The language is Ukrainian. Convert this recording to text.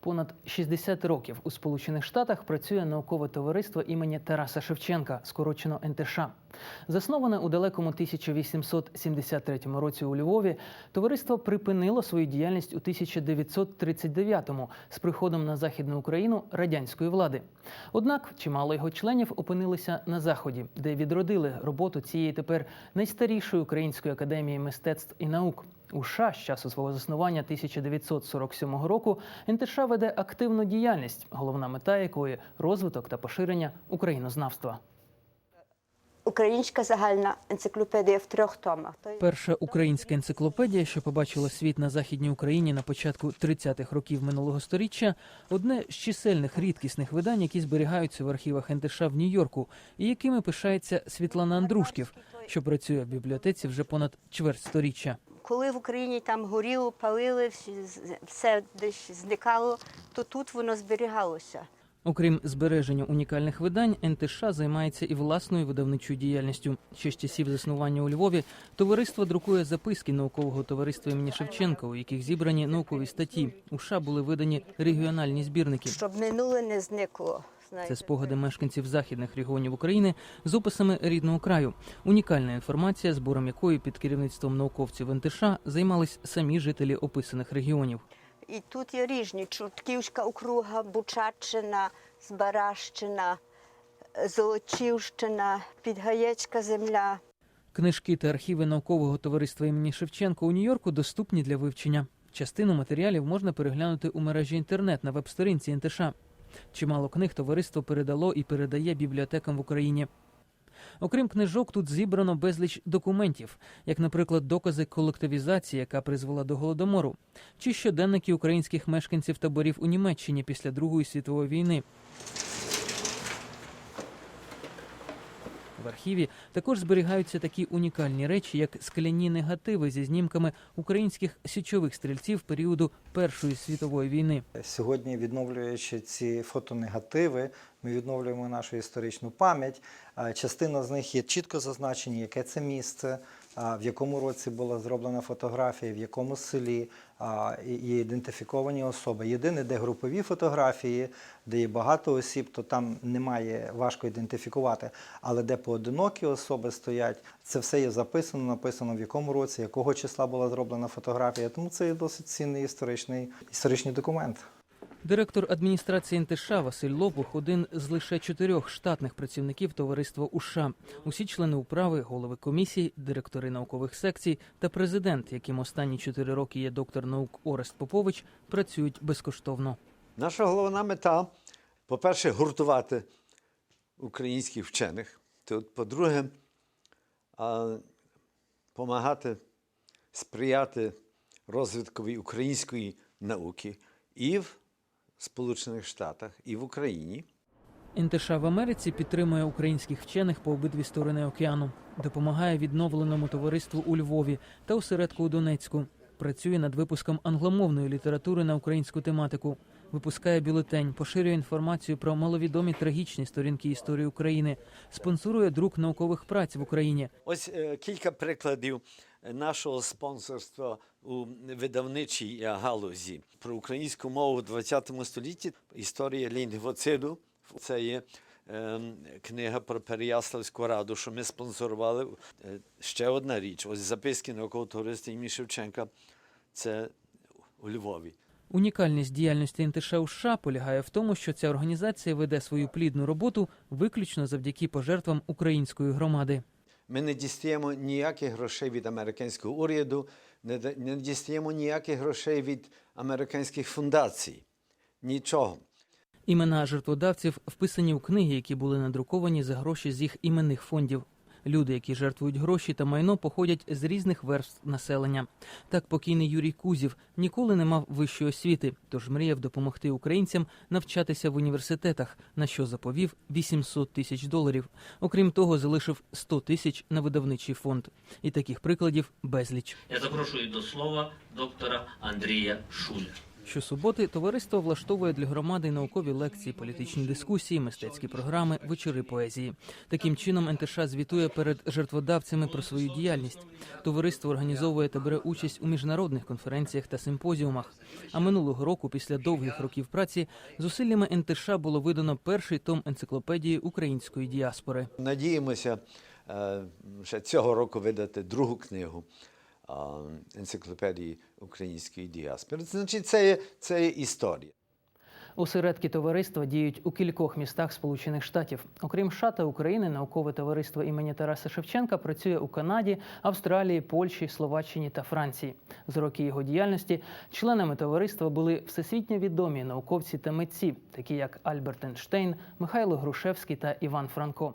Понад 60 років у Сполучених Штатах працює наукове товариство імені Тараса Шевченка, скорочено НТШ. Засноване у далекому 1873 році у Львові, товариство припинило свою діяльність у 1939-му з приходом на західну Україну радянської влади. Однак чимало його членів опинилися на заході, де відродили роботу цієї тепер найстарішої української академії мистецтв і наук. У США з часу свого заснування 1947 року НТШ веде активну діяльність, головна мета якої розвиток та поширення українознавства. Українська загальна енциклопедія в трьох томах. Перша українська енциклопедія, що побачила світ на західній Україні на початку 30-х років минулого століття, одне з чисельних рідкісних видань, які зберігаються в архівах НТШ в Нью-Йорку, і якими пишається Світлана Андрушків, що працює в бібліотеці вже понад чверть сторіччя. Коли в Україні там горіло, палили, все десь зникало, то тут воно зберігалося. Окрім збереження унікальних видань, НТШ займається і власною видавничою діяльністю. Ще з часів заснування у Львові товариство друкує записки наукового товариства імені Шевченка, у яких зібрані наукові статті. У США були видані регіональні збірники. Щоб минуле не зникло. Це спогади мешканців західних регіонів України з описами рідного краю. Унікальна інформація, збором якої під керівництвом науковців НТШ займались самі жителі описаних регіонів. І тут є різні Чортківська округа, Бучаччина, Збаращина, Золочівщина, Підгаєцька земля. Книжки та архіви наукового товариства імені Шевченко у Нью-Йорку доступні для вивчення. Частину матеріалів можна переглянути у мережі інтернет на веб-сторінці НТШ. Чимало книг товариство передало і передає бібліотекам в Україні. Окрім книжок, тут зібрано безліч документів, як, наприклад, докази колективізації, яка призвела до голодомору, чи щоденники українських мешканців таборів у Німеччині після Другої світової війни. В архіві також зберігаються такі унікальні речі, як скляні негативи зі знімками українських січових стрільців періоду Першої світової війни. Сьогодні, відновлюючи ці фотонегативи, ми відновлюємо нашу історичну пам'ять. Частина з них є чітко зазначені, яке це місце, в якому році була зроблена фотографія, в якому селі і ідентифіковані особи. Єдине, де групові фотографії, де є багато осіб, то там немає важко ідентифікувати. Але де поодинокі особи стоять, це все є записано, написано в якому році, якого числа була зроблена фотографія. Тому це є досить цінний історичний, історичний документ. Директор адміністрації НТШ Василь Лопух один з лише чотирьох штатних працівників товариства УША. Усі члени управи, голови комісій, директори наукових секцій та президент, яким останні чотири роки є доктор наук Орест Попович, працюють безкоштовно. Наша головна мета, по-перше, гуртувати українських вчених. Тут, по-друге, допомагати сприяти розвиткові української науки і в Сполучених Штатах, і в Україні. НТШ в Америці підтримує українських вчених по обидві сторони океану, допомагає відновленому товариству у Львові та осередку у Донецьку. Працює над випуском англомовної літератури на українську тематику. Випускає бюлетень, поширює інформацію про маловідомі трагічні сторінки історії України, спонсорує друк наукових праць в Україні. Ось е, кілька прикладів нашого спонсорства у видавничій галузі про українську мову в ХХ столітті. Історія лінгвоциду. Це є е, книга про Переяславську раду, що ми спонсорували. Е, ще одна річ. Ось записки наукового товариства імені Шевченка. Це у Львові. Унікальність діяльності НТШ у США полягає в тому, що ця організація веде свою плідну роботу виключно завдяки пожертвам української громади. Ми не дістаємо ніяких грошей від американського уряду, не, дістаємо ніяких грошей від американських фундацій. Нічого. Імена жертводавців вписані у книги, які були надруковані за гроші з їх іменних фондів. Люди, які жертвують гроші та майно, походять з різних верств населення. Так покійний Юрій Кузів ніколи не мав вищої освіти, тож мріяв допомогти українцям навчатися в університетах, на що заповів 800 тисяч доларів. Окрім того, залишив 100 тисяч на видавничий фонд. І таких прикладів безліч. Я запрошую до слова доктора Андрія Шуля. Щосуботи товариство влаштовує для громади наукові лекції, політичні дискусії, мистецькі програми, вечори поезії. Таким чином НТШ звітує перед жертводавцями про свою діяльність. Товариство організовує та бере участь у міжнародних конференціях та симпозіумах. А минулого року, після довгих років праці, зусиллями НТШ було видано перший том енциклопедії української діаспори. Надіємося е, ще цього року видати другу книгу енциклопедії української діаспори. Значить, це є, це є історія. Осередки товариства діють у кількох містах Сполучених Штатів. Окрім США та України, наукове товариство імені Тараса Шевченка працює у Канаді, Австралії, Польщі, Словаччині та Франції. За роки його діяльності членами товариства були всесвітньо відомі науковці та митці, такі як Альберт Ейнштейн, Михайло Грушевський та Іван Франко.